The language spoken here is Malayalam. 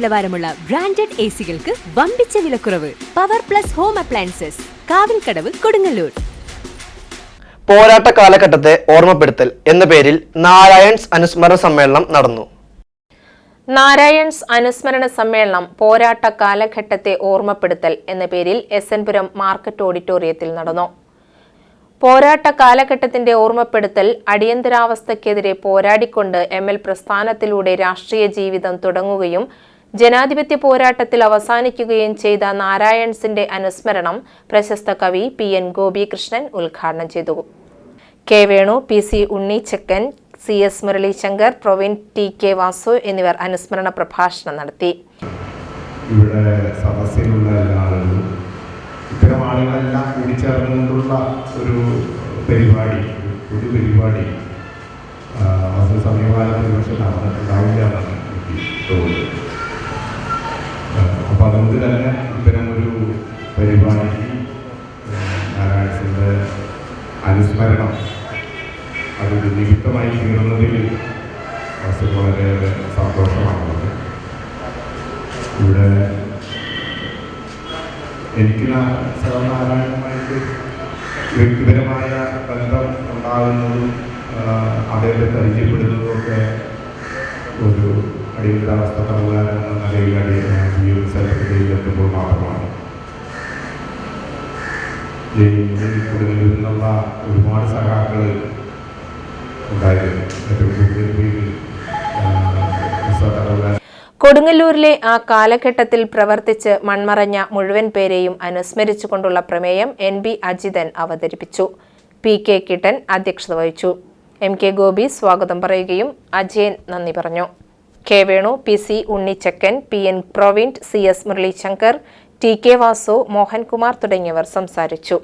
നിലവാരമുള്ള ബ്രാൻഡഡ് എ സികൾക്ക് വമ്പിച്ച വിലക്കുറവ്. Power plus home appliances Kavilkadavu Kodungallur. പോരാട്ട കാലഘട്ടത്തെ ഓർമ്മപ്പെടുത്തൽ എന്ന പേരിൽ നാരായൺസ് അനുസ്മരണ സമ്മേളനം നടന്നു. നാരായൺസ് അനുസ്മരണ സമ്മേളനം പോരാട്ട കാലഘട്ടത്തെ ഓർമ്മപ്പെടുത്തൽ എന്ന പേരിൽ എസ് എൻ പുരം മാർക്കറ്റ് ഓഡിറ്റോറിയത്തിൽ നടന്നു. പോരാട്ട കാലഘട്ടത്തിന്റെ ഓർമ്മപ്പെടുത്തൽ അടിയന്തരാവസ്ഥയ്ക്കെതിരെ പോരാടിക്കൊണ്ട് എം എൽ പ്രസ്ഥാനത്തിലൂടെ രാഷ്ട്രീയ ജീവിതം തുടങ്ങുകയും ജനാധിപത്യ പോരാട്ടത്തിൽ അവസാനിക്കുകയും ചെയ്ത നാരായൺസിന്റെ അനുസ്മരണം പ്രശസ്ത കവി പി എൻ ഗോപികൃഷ്ണൻ ഉദ്ഘാടനം ചെയ്തു. K Venu P C Unnichakkan C S Muraleesankar Praveen T K Vasu എന്നിവർ അനുസ്മരണ പ്രഭാഷണം നടത്തി. ഇവിടെ സദസ്സിലുള്ള എല്ലാ ഇത്തരം ആളുകളെല്ലാം കൂടിച്ചേർന്നുകൊണ്ടുള്ള ഒരു പരിപാടി ഒരു പരിപാടി അപ്പം അതുകൊണ്ട് തന്നെ ഇത്തരം ഒരു പരിപാടി നാരായണസിന്റെ അനുസ്മരണം അതൊരു നിമിത്തമായി തീർന്നതിൽ വസ്തു വളരെയേറെ സന്തോഷമാണുള്ളത്. ഇവിടെ എനിക്ക് സർവനാരായണമായിട്ട് വ്യക്തിപരമായ ബന്ധം ഉണ്ടാകുന്നതും അദ്ദേഹത്തെ പരിചയപ്പെടുന്നതും ഒക്കെ ഒരു അടിയന്തരാവസ്ഥ തടവുകാരൻ എന്ന നിലയിൽ അടിയ ഈ ഒരു സ്ഥലത്ത് ജയിലെത്തുമ്പോൾ മാത്രമാണ്. ജയിലിൽ നിന്നുള്ള ഒരുപാട് തടവുകാരൻ കൊടുങ്ങല്ലൂരിലെ ആ കാലഘട്ടത്തിൽ പ്രവർത്തിച്ച് മൺമറഞ്ഞ മുഴുവൻ പേരെയും അനുസ്മരിച്ചുകൊണ്ടുള്ള പ്രമേയം എൻ ബി അജിതൻ അവതരിപ്പിച്ചു. പി കെ കിട്ടൻ അധ്യക്ഷത വഹിച്ചു. എം കെ ഗോപി സ്വാഗതം പറയുകയും അജയൻ നന്ദി പറഞ്ഞു. K Venu P C Unnichakkan P N പ്രൊവിന്റ് C S Muraleesankar T K Vasu Mohankumar തുടങ്ങിയവർ സംസാരിച്ചു.